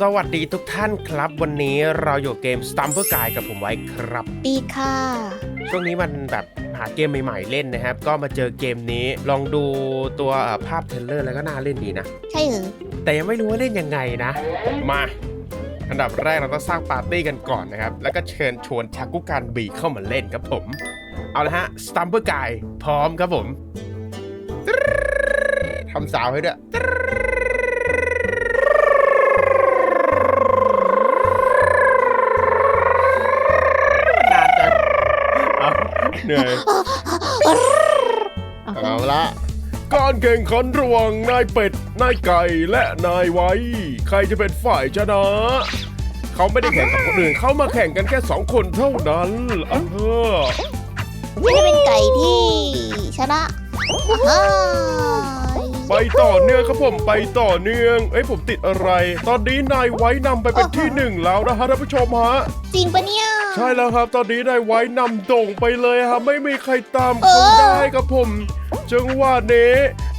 สวัสดีทุกท่านครับ วันนี้เราอยู่เกม Stumper Guide กับผมไว้ครับดีค่ะ ช่วงนี้มันแบบหาเกมใหม่ๆเล่นนะครับ ก็มาเจอเกมนี้ลองดูตัวเอ่อภาพเทรลเลอร์แล้วก็น่าเล่นดีนะ ใช่เหรอแต่ยังไม่รู้ว่าเล่นยังไงนะ มา อันดับแรกเราต้องสร้างปาร์ตี้กันก่อนนะครับ แล้วก็เชิญชวนชากุการบีเข้ามาเล่นครับผม เอาละฮะ Stumper Guide พร้อมครับผมทำสาวให้ด้วย เหนื่อยเอาละการแข่งขันระหว่างนายเป็ด นายไก่และนายไว้ ใครจะเป็นฝ่ายชนะ เขาไม่ได้แข่งกับคนอื่นเขามาแข่งกันแค่สองคนเท่านั้นเออไม่ได้เป็นไก่ที่ชนะอ้ายไปต่อเนื่องครับผมไปต่อเนื่องเอ้ยผมติดอะไร ตอนนี้นายไว้นำไปเป็นที่หนึ่งแล้วนะฮะท่านผู้ชมฮะ จริงปะเนี่ย ใช่แล้วครับตอนนี้นายไว้นำโด่งไปเลยครับไม่มีใครตามเอเขาอได้ครับผม จังหวะนี้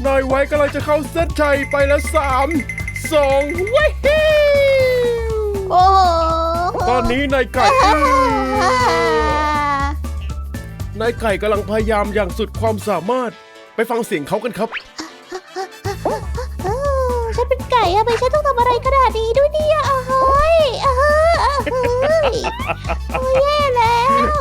นายไว้กำลังจะเข้าเส้นชัยไปแล้วสามสองเว้ยโอ้โหตอนนี้นายไก่อ่าเอ้ยนายไก่กำลังพยายามอย่างสุดความสามารถไปฟังเสียงเขากันครับเออ ฉันเป็นไก่อะไปฉันต้องทำอะไรขนาดนี้ด้วยเนี่ยอ้าวเฮ้ยอ้าวเฮ้ยอ้าวเฮ้ยโอ้ยแย่แล้ว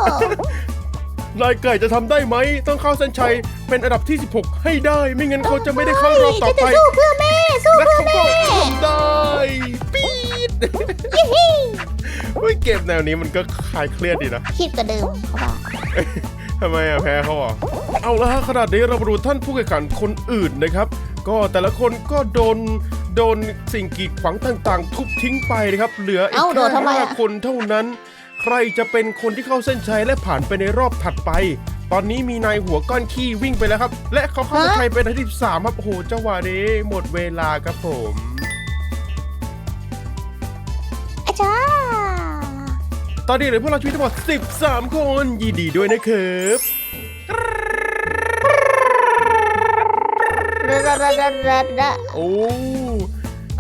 นายไก่จะทำได้ไหม ต้องเข้าเส้นชัยเป็นอันดับที่ 16 ให้ได้ ไม่งั้นเขาจะไม่ได้เข้ารอบต่อฉันไปจะสู้เพื่อแม่ สู้และเพื่อเขาก็แม่ทำได้ ปี๊ดเฮ้ยเกมแนวนี้มันก็คลายเครียดดีนะ คิดกว่าเดิมเขาบอกทำไมอะแพ้เขาอะ เอาละฮะขนาดนี้เรามาดูท่านผู้แข่งขันคนอื่นนะครับ ก็แต่ละคนก็โดนโดนสิ่งกีดขวางต่างๆ ทุบทิ้งไปนะครับ เหลืออีกเอ้าโดแค่นทำไมห้าอะ คนเท่านั้น ใครจะเป็นคนที่เข้าเส้นชัยและผ่านไปในรอบถัดไป ตอนนี้มีนายหัวก้อนขี้วิ่งไปแล้วครับ และเขาเข้าเส้นชัยเป็นอันดับที่สามครับโอ้โหจังหวะนี้หมดเวลาครับผม อาจารย์ตอนนี้เหลือพวกเราชีวิตทั้งหมด 13 คนยินดีด้วยนะครับ โอ้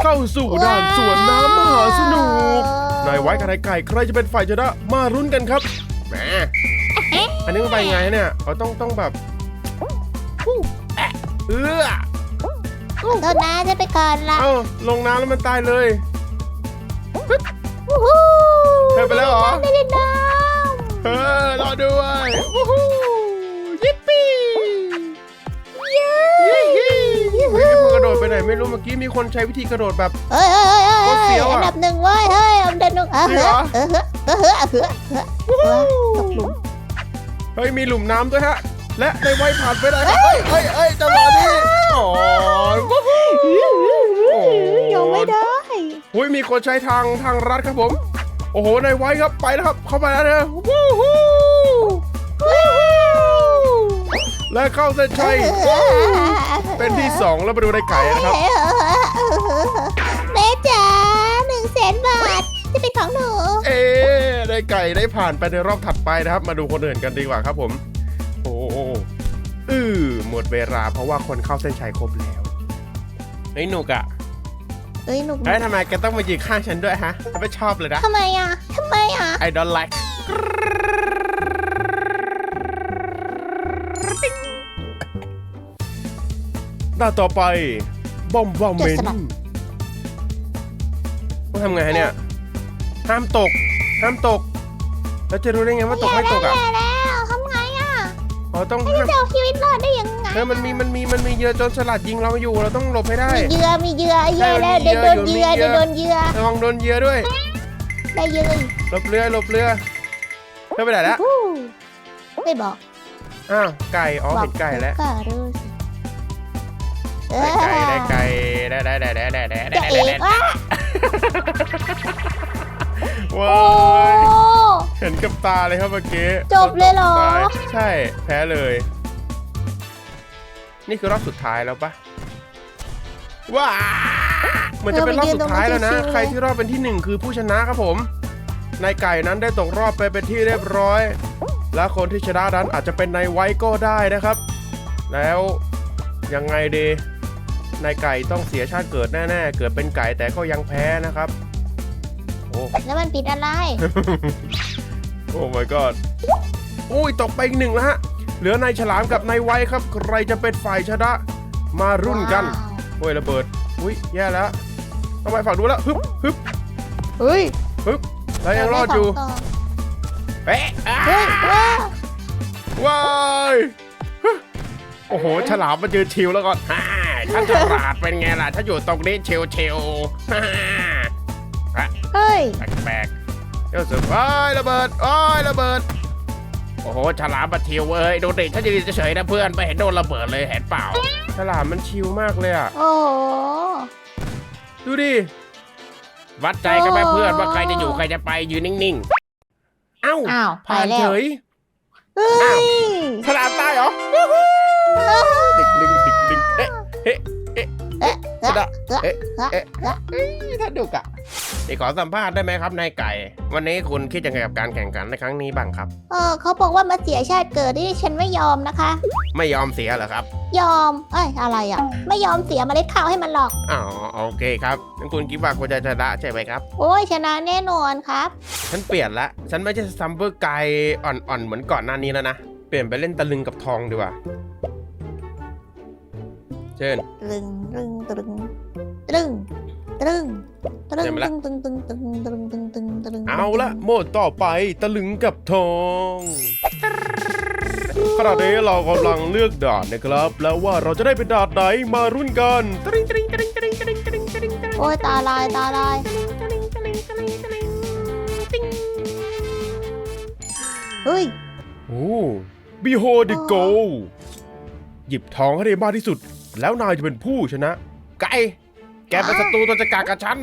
เข้าสู่ด่านสวนน้ำมหาสนุกนายไว้กับนายไก่ใครจะเป็นฝ่ายชนะมารุ้นกันครับแหมอันนี้มันไปไงเนี่ยเราต้องต้องแบบฮู้แอะเอื้อขอโทษนะจะไปก่อนละเอ้าลงน้ำแล้วมันตายเลยวู้ฮู้เธอไปแล้วเหรอไม่เล่นน้เออรอด้วยวู้ฮู้ยิ ได้พูดกระโดดไปไหนไม่รู้เมื่อกี้มีคนใช้วิธีกระโดดแบบ เฮ้ยเฮ้ยเฮ้ยโคตรเฟี้เฮ้ยยวอะอันดับหนึ่งเว้ยเฮ้ยอันดับหนึ่งเออจริงเหรอ เออเออเออเออเออเออตกหลุม เฮ้ยมีหลุมน้ำด้วยฮะ และในไว้ผ่านไปได้ครับเฮ้ยเฮ้ยเฮ้ยจังหวะนี้โอ้ยวู้ฮู้โอ้ยอมไม่ได้ อุ้ยมีคนใช้ทางทางรัดครับผม โอ้โหในไว้ครับไปแล้วครับ เข้าไปแล้วนะวู้ฮู้ และเข้าเส้นชัยเป็นที่สองแล้วมาดูในไก่นะครับแม่จ๋าหนึ่งแสนบาทจะเป็นของหนู เอ๊ะในไก่ได้ผ่านไปในรอบถัดไปนะครับ มาดูคนอื่นกันดีกว่าครับผม โอ้โหอือหมดเวลาเพราะว่าคนเข้าเส้นชัยครบแล้วไอ้ยหนุกอะเอ้ยหนูเฮ้ยทำไมแกต้องมายืนข้างฉันด้วยฮะฉันไม่ชอบเลยนะทำไมอะทำไมอะ I don't like าต่อไป บอมบอมเมนต้องทำไงฮะเนี่ย ห้ามตก ห้ามตก แล้วจะรู้ได้ไงว่าตกไม่ตกอะแย่แล้วทำไงอะอ๋อต้องห้ามจะเอาชีวิตรอดได้ยังไงเออมันมีมันมีมันมีเยื่อจรสลัดยิงเราอยู่เราต้องหลบให้ได้ มีเยื่อมีเยื่อแย่แล้วเดี๋ยวมันโดนเยื่ออเดี๋ยวโดนเยื่อระวังโดนเยื่อด้วย ได้ยืนหลบเรือหลบเรือเธอไปไหนแล้วไม่บอกอ้าวไก่อ๋อเห็นไก่แล้ว ได้ไก่ได้ไก่ได้ได้ได้ได้ได้ได้จะได้กได้ว่าว้าโอ้ ยเห็นกับตาเลยครับเมื่อกี้จบเลยเหรอ ใช่แพ้เลย นี่คือรอบสุดท้ายแล้วปะว้าเหมือนจะเป็นรอบสุดท้ายแล้วนะ ใครที่รอบเป็นที่หนึ่งคือผู้ชนะครับผม นายไก่นั้นได้ตกรอบไปเป็นที่เรียบร้อย และคนที่ชนะนั้นอาจจะเป็นนายไว้ก็ได้นะครับ แล้วยังไงดี นายไก่ต้องเสียชาติเกิดแน่ๆ เกิดเป็นไก่แต่ก็ยังแพ้นะครับอ้ แล้วมันผิดอะไร โอ้ my god อุ้ยตกไปอีกหนึ่งแล้วฮะ เหลือนายฉลามกับนายไว้ครับ ใครจะเป็นฝ่ายชนะ มารุ่นกันโอ้ยระเบิด อุ้ยแย่แล้วทำไมฝั่งดูนแล้วฮึบฮึบเฮ้ยฮึบแล้วยังรอดอยู่ เาได้สงต่เป๊ะอ่าเฮ้ยว้าว้ายฮึโอ้โห ฉลามมาเจอชิวแล้วก่อนฮ่า ฉันฉลาดเป็นไงล่ะ ถ้าอยู่ตรงนี้ชิวชิวฮ่าเฮ้ย แปลกๆเจ้าสึกโอ้ยระเบิดโอ้ยระเบิด โอ้โห ฉลามมาชิวเว้ย ดูดิฉันยืนเฉยๆนะเพื่อนไม่เห็นโดนระเบิดเลยเห็นเปล่า ฉลามมันชิวมากเลยอะ โอ้โห ดูดิ วัดใจกันไหมเพื่อนว่าใครจะอยู่ใครจะไปยืนนิ่งๆ เอ้าอ้าวไปผ่านแล้เฉวยเฮ้อ้าวยฉลามตายเหรอดึงดึงดึง กระดาษเอ๊ะเอ๊ะเอ๊ะเอ๊ะถ้าดุกอะนี่ขอสัมภาษณ์ได้ไหมครับนายไก่ วันนี้คุณคิดยังไงกับการแข่งขันในครั้งนี้บ้างครับ เออเขาบอกว่ามาเสียชาติเกิดที่ฉันไม่ยอมนะคะ ไม่ยอมเสียเหรอครับ ยอม เอ้ยอะไรอะ ไม่ยอมเสียเมล็ดข้าวให้มันหรอกอ๋อโอเคครับงั้นคุณคิดว่าคุณจะชนะใช่ไหมครับ โอ้ยชนะแน่นอนครับ ฉันเปลี่ยนละ ฉันไม่ใช่ซัมเบอร์ไก่อ่อนๆเหมือนก่อนหน้านี้แล้วนะ เปลี่ยนไปเล่นตะลึงกับทองดีกว่า เช่นตรึงตรึงตรึงตรึงตรึงตรึงเดี๋ยวมาตรึละงตรึงตรึงตรึงตรึงตรึงตรึงตรึงเอาละโหมดต่อไปตะลึงกับทองขณะนี้เรากำลังเลือกด่านนะครับ แล้วว่าเราจะได้เป็นด่านไหนมารุ่นกันตะลิงตะลิงตะลิงตะลิงตะลิงตะลิงตะลิงตะลิงโอ้ยตาลายตาลายเฮ้ยโอ้ behold the goal หยิบทองให้ได้มากที่สุด แล้วนายจะเป็นผู้ชนะ ไก่ แกเป็นศัตรูตัวจักรกับฉัน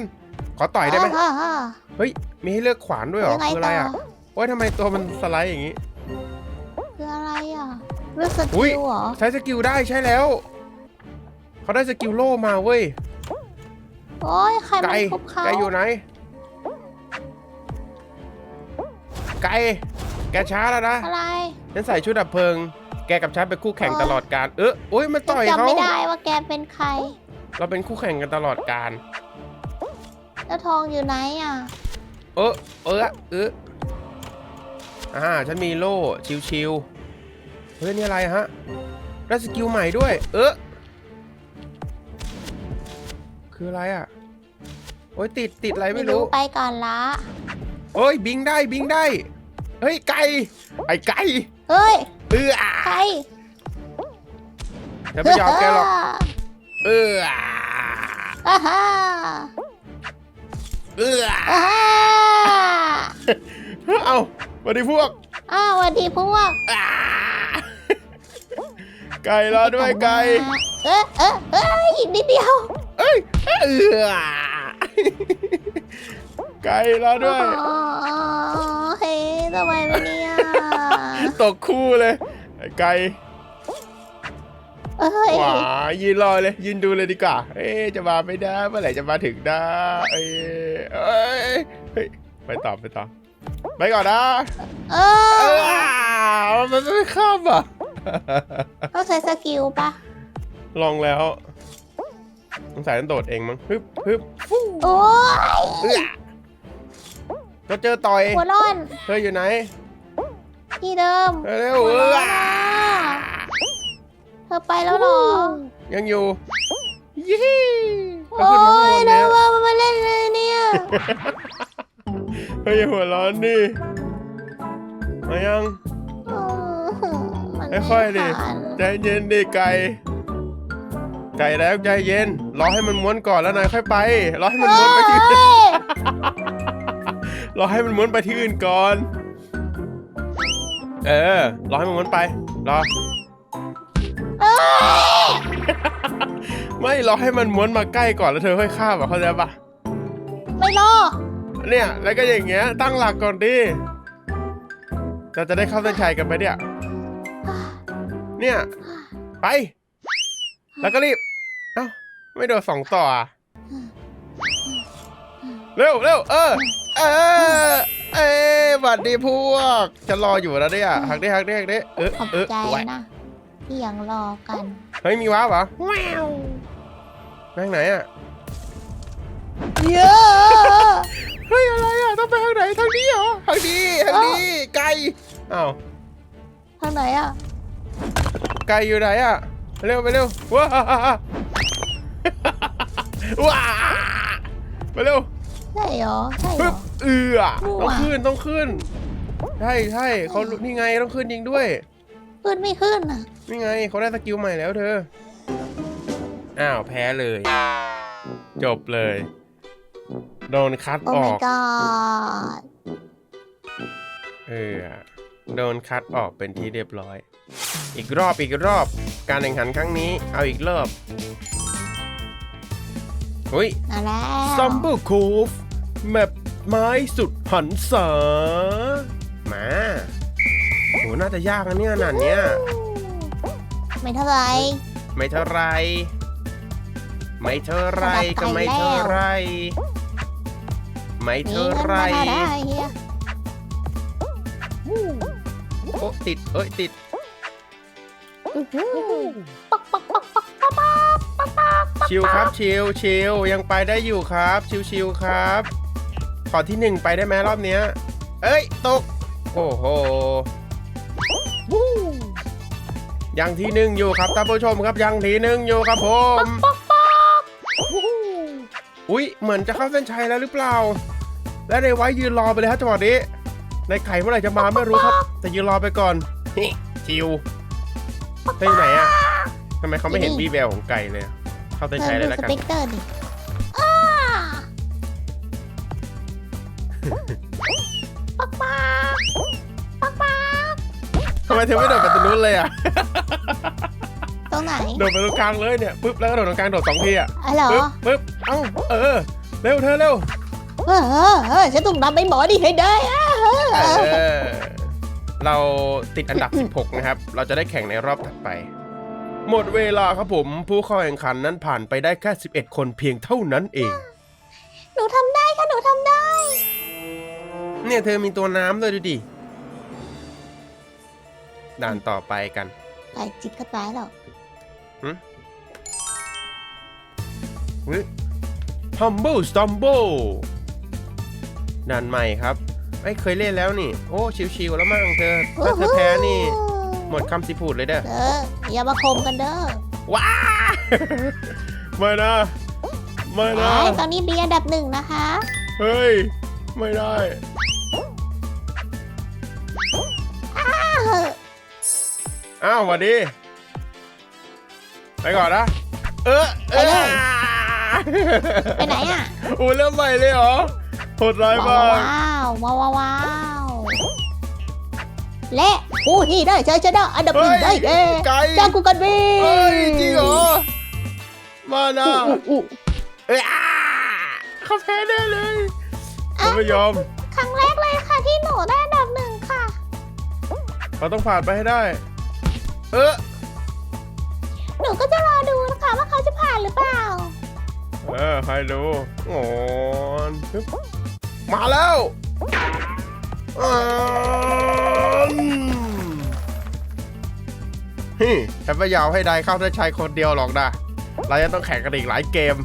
ขอต่อยได้ไหม อ่าฮะเฮ้ย มีให้เลือกขวานด้วยเหรอ ยังไงคืออะไรต่ออะโอ้ยทำไมตัวมันสไลด์อย่างนี้ คืออะไรอะเลือกสอุ๊กิยลเหรอใช้สกิลได้ใช่แล้ว เขาได้สกิลโล่มาเว้ย โอ้ยใครมันไก่ ทุบเขาแกอยู่ไหน ไก่ แกช้าแล้วนะ อะไร ฉันใส่ชุดดับเพลิงแกกับฉันเป็นคู่แข่งอ๋อตลอดการ เออโอ้ยมันต่อยจำเขา ไม่ได้ว่าแกเป็นใคร เราเป็นคู่แข่งกันตลอดการ แล้วทองอยู่ไหนอะ เออเออเอออ่าฉันมีโล่ชิวๆเฮ้ยนี่อะไรฮะได้สกิลใหม่ด้วย เออคืออะไรอะ โอ้ยติดติดอะไรไม่รู้ไปก่อนละโอ้ยบิงได้บิงได้ เฮ้ยไก่ไอ้ไก่ เฮ้ย เอออะใครจะไม่ยอมแกหรอกเอออะอ่าฮ่าเอออะอ่าฮ่าเอาสวัสดีพวกอ้าวสวัสดีพวกอ่าไก่รอด้วยไก่เอ๊ะเอ๊ะเอ้ยอีกนิดเดียวเอ้ยเออไก่รอด้วยอ๋อเฮ้ยทำไมวะเนี่ย ตกคู่เลยไอ้ไก่เอ้ย หวายืนรอเลยยืนดูเลยดีกว่า เอ๊ะจะมาไม่ได้เมื่อไหร่จะมาถึงได้เอ้ยเอ้ยเฮ้ยไปต่อไปต่อไปก่อนนะเอเอออมันไม่ข้ามอะ ต้องใช้สกิลปะลองแล้วสงสัยต้องโดดเองมั้งฮึบฮึบฟู่โอ้ยเอื้อก็เจอต่อยหัวร้อนเธออยู่ไหน ที่เดิมเร็วๆเออเธอไปแล้วเหรอยังอยู่ยี่เขาโอ้ขึ้นมาข้างบนยเดิแล้วนมามาเล่นเลยเนี่ยเฮ้ยอย่าหัวร้อนดิมายังมันค่อยๆดิผ่านใจเย็นดิไก่ไก่แล้วใจเย็นรอให้มันม้วนก่อนแล้วนายค่อยไปรอให้มันม้วนไปที่เอ้ยรอให้มันม้วนไปที่อื่นก่อน เออ รอให้มันม้วนไป รอเอ้ยไม่รอให้มันม้วนมาใกล้ก่อนแล้วเธอค่อยข้ามอะเข้าใจปะไม่รอเนี่ย แล้วก็อย่างเงี้ย ตั้งหลักก่อนดิเราจะได้เข้าเส้นชัยกันไหมเนี่ย เนี่ย ไป แล้วก็รีบ เอ้า ไม่โดนสองต่ออะเร็วเร็วเออ เออ สวัสดีพวกจะรออยู่แล้วเนี่ยหักได้หักได้หักได้เออขอบเออใจนะที่ยังรอกันเฮ้ยมีว้าวเหรอว้าวนั่งไหนอะเยอะเฮ้ยอะไรอะต้องไปทางไหนทางนี้เหรอทางนี้ทางนี้ไกลอ้าวทางไหนอะไกลอยู่ไหนอะเร็วไปเร็วว้าว้าไปเร็ว ใช่เหรอใช่เหรปึ๊อบเอือมั่ว ต้องขึ้นต้องขึ้น ใช่ใช่เขานี่ไงต้องขึ้นยิงด้วย ขึ้นไม่ขึ้นอะนี่ไงเขาได้สกิลใหม่แล้วเธอ อ้าวแพ้เลย จบเลย โดนคัดโอ้ ออ my ก god เออ โดนคัดออกเป็นที่เรียบร้อย อีกรอบอีกรอบ การแข่งขันครั้งนี้ เอาอีกรอบ หุ้ยมาแล้วซัมเบอร์โคฟแมปไม้สุดหันษามาโหน่าจะยากนะเนี่ยหนานเนี้ยไม่เท่าไหร ไม่เท่าไร ไม่เท่าไรระดับก็ไม่ไก่แล้วเท่าไร ไม่มีเท่าเงินไร มาได้เฮียโอ้ติดเอ้ยติดอื้อหื ชิวครับชิวชิวยังไปได้อยู่ครับ ชิวชิวครับ ขอที่หนึ่งไปได้ไหมรอบเนี้ย เอ้ย ตก โอ้โหยังที่หนึ่งอยู่ครับท่านผู้ชมครับยังที่หนึ่งอยู่ครับผมปักปักอุ้ยเหมือนจะเข้าเส้นชัยแล้วหรือเปล่า และในไว้ยืนรอไปเลยครับจังหวะนี้ในไข่เมื่อไหร่จะมาไม่รู้ครับ แต่ยืนรอไปก่อนชิวเต้ยไหนอะทำไมเขาไม่เห็นวีแววของไก่เลยอะ เข้าเส้นเธชัยอเลยดูแล้วสกันเปกเตอร์ดิอ้าปักปักปักปักทำไมเธอไม่โดดไปตรงนู้นเลยอะตรงไหนโดดไปตรงกลางเลยเนี่ยปุ๊บแล้วก็โดดตรงกลางโดดสองทีอะอ๋อเหรอปึ๊บปึ๊บเอ้าเออเร็วเธอเร็วเออเออเออฉันต้องนำไปหมอนี่ให้ได้อะเออเอเอออเราติดอันดับ 16 นะครับ เราจะได้แข่งในรอบถัดไป หมดเวลาครับผมผู้เข้าแข่งขันนั้นผ่านไปได้แค่ 11 คนเพียงเท่านั้นเอง หนูทำได้ค่ะหนูทำได้ เนี่ยเธอมีตัวน้ำด้วยดูดิด่านต่อไปกัน ไปจิตก็ตายแล้ว Humble Stumble ด่านใหม่ครับไอ้ยเคยเล่นแล้วนี่ โอ้ ชิวๆแล้วมั่งเธอ ถ้าเธอแพ้นี่ห มดคำสิพูดเลยเด้อเด้ออย่ามาคมกันเด้อว้าไม่นะไม่นะไอ้ตอนนี้เบียร์อันดับหนึ่งนะคะ เฮ้ย ไม่ได้อ้าวอ้าวสวัสดี ไปก่อนนะ เออเออไปไหนอะโอ้เริ่มใหม่เลยเหรอโหดร้ายว้ามากวว้าวว้าวว้าวและ ผู้ที่ได้ชัยชนะอันดับหนึ่งได้แก่ไก่จากกูกันบีเฮ้ยจริงเหรอ มานะอู้อู้ เอ้ยอ่าเขาแพ้แน่เลยเขาไม่ยอม ครั้งแรกเลยค่ะที่หนูได้อันดับหนึ่งค่ะ เราต้องผ่านไปให้ได้ เออหนูก็จะรอดูนะคะว่าเขาจะผ่านหรือเปล่า เออใครดูโอ้นฮึบมาแล้วอืม ฮิแต่ไม่ยาวให้ได้เข้าได้ชายคนเดียวหรอกนะเราจะต้องแข่งกันอีกหลายเกม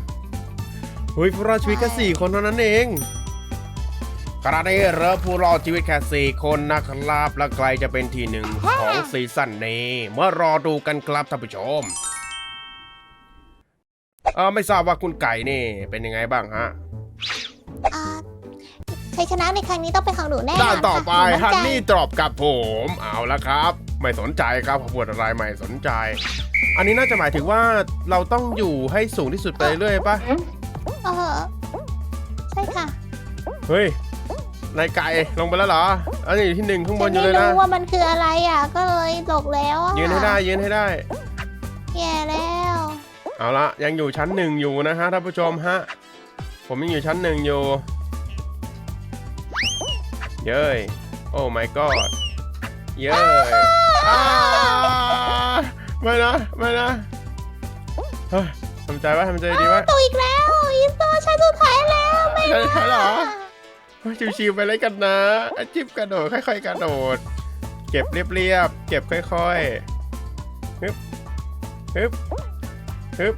เฮ้ยพวกเราชีวิตแค่สี่คนเท่านั้นเองขณะนี้เหลือผู้รอดชีวิตแค่สี่คนนะครับและใครจะเป็นที่หนึ่งของซีซั่นนี้เมื่อรอดูกันครับท่านผู้ชมเออไม่ทราบว่าคุณไก่นี่เป็นยังไงบ้างฮะอ่าชัยชนะในครั้งนี้ต้องเป็นของหนูแน่นอนด้านต่อไปค่ะหฮันมั่ใจนี่ตรอบกับผม เอาละครับ ไม่สนใจครับขบวนอะไรไม่สนใจ อันนี้น่าจะหมายถึงว่าเราต้องอยู่ให้สูงที่สุดไปเรื่อยๆปะเออใช่ค่ะเฮ้ยนายไก่ลงไปแล้วเหรออันนี้อยู่ที่หนึ่งข้างบฉันนอยู่ไม่เลยนะ รู้ว่ามันคืออะไรอะ ก็เลยตกแล้วอะยืนให้ได้ยืนให้ได้ แย่แล้วเอาละยังอยู่ชั้นหนึ่งอยู่นะฮะท่านผู้ชมฮะ ผมยังอยู่ชั้นหนึ่งอยู่ เย้ยโอ้ my god เย้ย อ้าไม่นะ ไม่นะเฮ้ยทำใจไว้ทำใจดีไว้ตกอีกแล้วอีสโตชั้นสุดท้ายแล้วไม่ใช่นะใช่เหรอเฮ้ยชิวๆไปเลยกันนะอาจิบกระโดดค่อย ๆ กระโดด เก็บเรียบๆเก็บค่อยๆฮึบฮึบฮึบ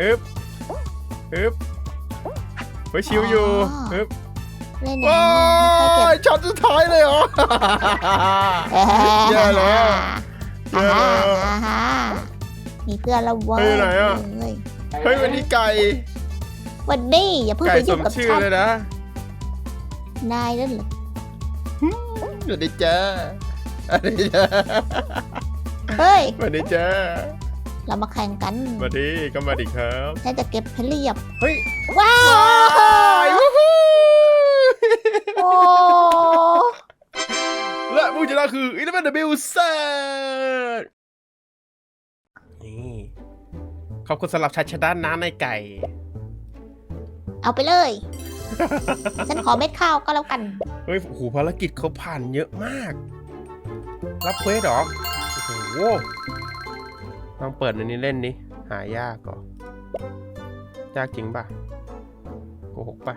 ฮึบฮึบเฮ้ยชิวอยู่ฮึบ เล่นอโอ้ย่างนี้ไม่ค่อยเก็บยช็อตสุดท้ายเลยเหรอแย่แล้วอ่าแย่ฮะแล้วอ่าฮะมีเพื่อนเราเว้ยเฮ้ยไหนอะ เฮ้ยเฮ้ยวันนี้ไก่วันนี้อย่าเพิ่งไก่ไปสยุ่งมกับชื่อฉันเลยนะนายนั่นเหรอสวัสดีจ้าสวัสดีจ้าเฮ้ย สวัสดีจ้าเรามาแข่งกันสวัสดีก็มาดิครับ ฉันจะเก็บเพลียบเฮ้ยว้าว้ายววู้ฮู้ โอ้และผู้ชนะคืออินเวนเดบิลเซนนี่ขอบคุณสำหรับชัยชนะน้าในไก่ เอาไปเลย ฉันขอเม็ดข้าวก็แล้วกัน เฮ้ยโอ้โหภารกิจเขาผ่านเยอะมาก รับเควสเหรอ โอ้โหลองเปิดอันนี้เล่นนี่หายากก่อนยากจริงป่ะโกหกป่ะ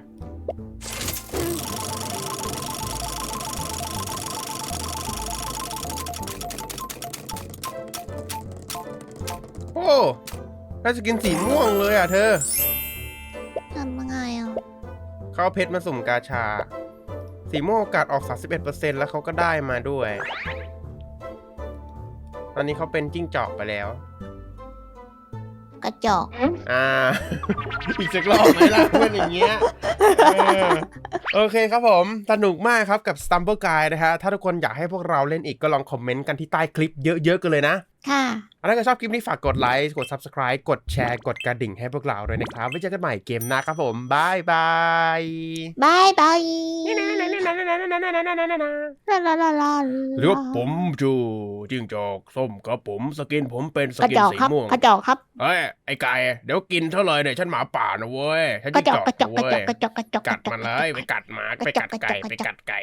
โอ้น่าจะกินสีม่วงเลยอะเธอ ทำยังไงอะเขาเอาเพชรมาสุ่มกาชา สีม่วงโอกาสออก 31%แล้วเขาก็ได้มาด้วย ตอนนี้เขาเป็นจิ้งจอกไปแล้ว กระจอกอ่า อีกสักรอบไหมล่ะเพื่อนอย่างเงี้ยเออโอเคครับผม สนุกมากครับกับ Stumble Guide นะฮะ ถ้าทุกคนอยากให้พวกเราเล่นอีกก็ลองคอมเมนต์กันที่ใต้คลิปเยอะๆกันเลยนะค่ะ ถ้าเกิดชอบคลิปนี้ฝากกดไลค์ กด Subscribe กดแชร์ กดกระดิ่งให้พวกเราด้วยนะครับ ไว้เจอกันใหม่เกมหน้าครับผมบายบายบายบายลาลาลาลาหรือว่าผมจูจิ้งจอกส้มกับผมสกินผมเป็นสกระกินจอกสีครับม่วงกระจอกครับเฮ้ยไอ้ไก่เดี๋ยวกินเท่าเลยเนี่ยฉันหมาป่านะเว้ยฉันกระจิ้งจอกจอกกระจอกกระเว้จยอกกระจอกกระจอกกัดมันเลยไปกัดหมาไปกัดไก่ไปกัดไก่